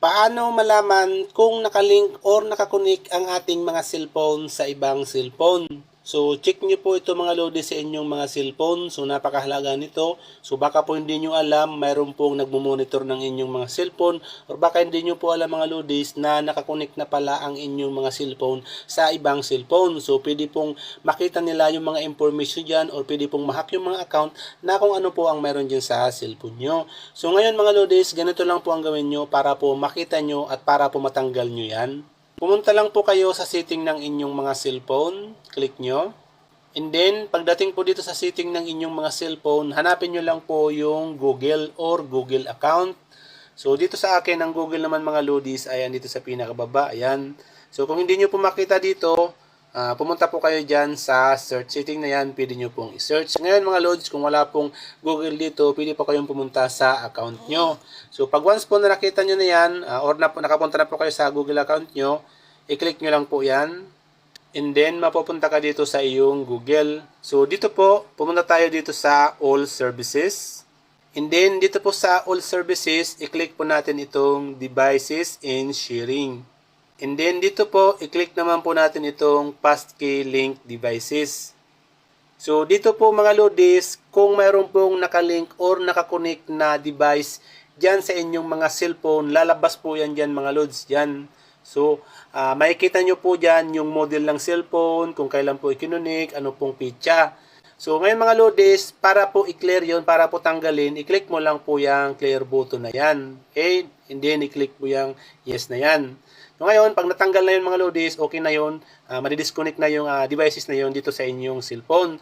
Paano malaman kung nakalink or nakakunik ang ating mga cellphone sa ibang cellphone? So, check nyo po ito mga lodi sa inyong mga cellphone. So, napakahalaga nito. So, baka po hindi nyo alam, mayroon pong nagmumonitor ng inyong mga cellphone or baka hindi nyo po alam mga lodis na nakakunik na pala ang inyong mga cellphone sa ibang cellphone. So, pwede pong makita nila yung mga information dyan or pwede pong mahack yung mga account na kung ano po ang meron dyan sa cellphone nyo. So, ngayon mga lodis, ganito lang po ang gawin nyo para po makita nyo at para po matanggal nyo yan. Pumunta lang po kayo sa setting ng inyong mga cellphone. Click nyo. And then, pagdating po dito sa setting ng inyong mga cellphone, hanapin nyo lang po yung Google or Google account. So, dito sa akin, ang Google naman mga lodis, ayan dito sa pinakababa. Ayan. So, kung hindi nyo po makita dito, ah, pumunta po kayo dyan sa search setting na yan. Pwede nyo pong i-search. Ngayon mga lodis, kung wala pong Google dito, pwede po kayong pumunta sa account nyo. So, pag once po na nakita nyo na yan, ah, or na, nakapunta na po kayo sa Google account nyo, i-click nyo lang po yan. And then, mapupunta ka dito sa iyong Google. So, dito po, pumunta tayo dito sa All Services. And then, dito po sa All Services, i-click po natin itong Devices and Sharing. And then, dito po, i-click naman po natin itong Passkey Link Devices. So, dito po mga lodis, kung mayroon pong nakalink or nakakonek na device dyan sa inyong mga cellphone, lalabas po yan dyan mga lods dyan. So, ah, makikita nyo po dyan yung model ng cellphone, kung kailan po ikinunik, ano pong pitsa. So, ngayon mga lodis, para po i-clear yon para po tanggalin, i-click mo lang po yung clear button na yan. Okay? And then, i-click mo yung yes na yan. So, ngayon, pag natanggal na yun mga lodis, okay na yun, uh, madidisconnect na yung ah, devices na yun dito sa inyong cellphone.